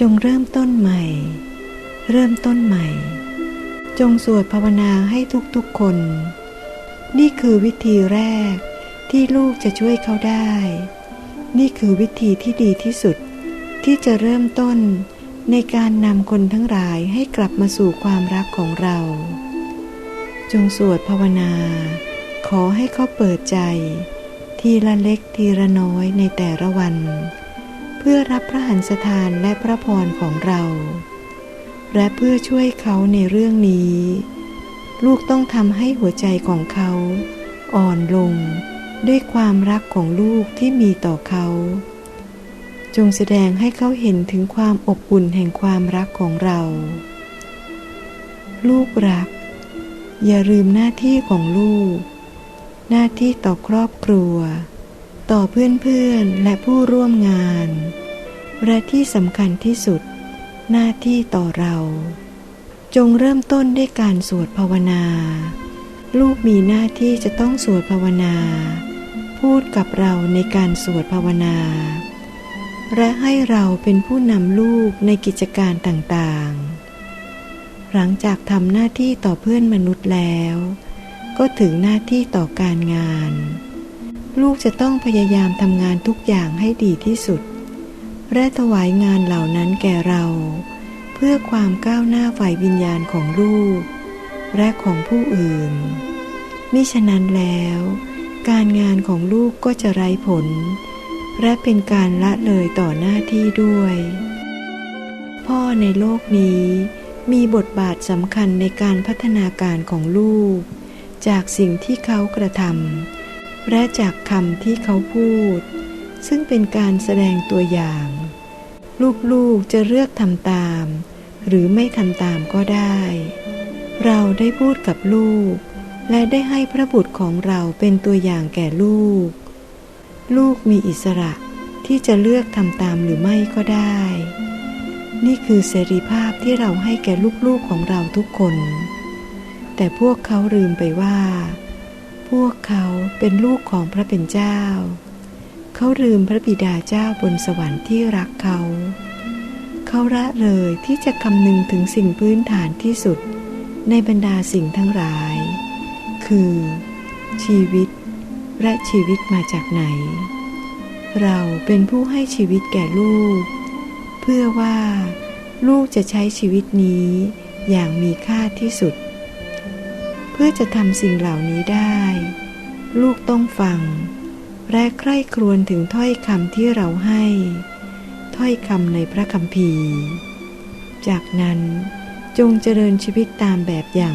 จงเริ่มต้นใหม่ เริ่มต้นใหม่ จงสวดภาวนาให้ทุกๆคน นี่คือวิธีแรกที่ลูกจะช่วยเขาได้ นี่คือวิธีที่ดีที่สุด ที่จะเริ่มต้นในการนำคนทั้งหลายให้กลับมาสู่ความรักของเรา จงสวดภาวนา ขอให้เขาเปิดใจ ทีละเล็กทีละน้อยในแต่ละวัน เพื่อรับพระหันสถานและพระพรของเรา และเพื่อช่วยเขาในเรื่องนี้ ลูกต้องทำให้หัวใจของเขา อ่อนลงด้วยความรักของลูกที่มีต่อเขา จงแสดงให้เขาเห็นถึงความอบอุ่นแห่งความรักของเรา ลูกรัก อย่าลืมหน้าที่ของลูก หน้าที่ต่อครอบครัว ต่อเพื่อนๆและผู้ร่วมงาน และที่สำคัญที่สุด หน้าที่ต่อเรา จงเริ่มต้นด้วยการสวดภาวนา ลูกมีหน้าที่จะต้องสวดภาวนา พูดกับเราในการสวดภาวนา และให้เราเป็นผู้นำลูกในกิจการต่างๆ หลังจากทำหน้าที่ต่อเพื่อนมนุษย์แล้ว ก็ถึงหน้าที่ต่อการงาน ลูกจะต้องพยายามทำงานทุกอย่างให้ดีที่สุด และถวายงานเหล่านั้นแก่เรา เพื่อความก้าวหน้าฝ่ายวิญญาณของลูก และของผู้อื่น มิฉะนั้นแล้ว การงานของลูกก็จะไร้ผล และเป็นการละเลยต่อหน้าที่ด้วย พ่อในโลกนี้มีบทบาทสำคัญในการพัฒนาการของลูก จากสิ่งที่เขากระทำ และจากคำที่เขาพูด ซึ่งเป็นการแสดงตัวอย่าง ลูกๆจะเลือกทำตาม หรือไม่ทำตามก็ได้ เราได้พูดกับลูก และได้ให้พระบุตรของเราเป็นตัวอย่างแก่ลูก ลูกมีอิสระที่จะเลือกทำตามหรือไม่ก็ได้ นี่คือเสรีภาพที่เราให้แก่ลูกๆของเราทุกคน แต่พวกเขาลืมไปว่า พวกเขาเป็นลูกของพระเป็นเจ้า เขาลืมพระบิดาเจ้าบนสวรรค์ที่รักเขา เขาละเลยที่จะคำนึงถึงสิ่งพื้นฐานที่สุดในบรรดาสิ่งทั้งหลาย คือ ชีวิตและชีวิตมาจากไหน เราเป็นผู้ให้ชีวิตแก่ลูก เพื่อว่าลูกจะใช้ชีวิตนี้อย่างมีค่าที่สุด เพื่อจะทำสิ่งเหล่านี้ได้ ลูกต้องฟัง และใคร่ครวญถึงถ้อยคำที่เราให้ ถ้อยคำในพระคัมภีร์ จากนั้นจงเจริญชีวิตตามแบบอย่าง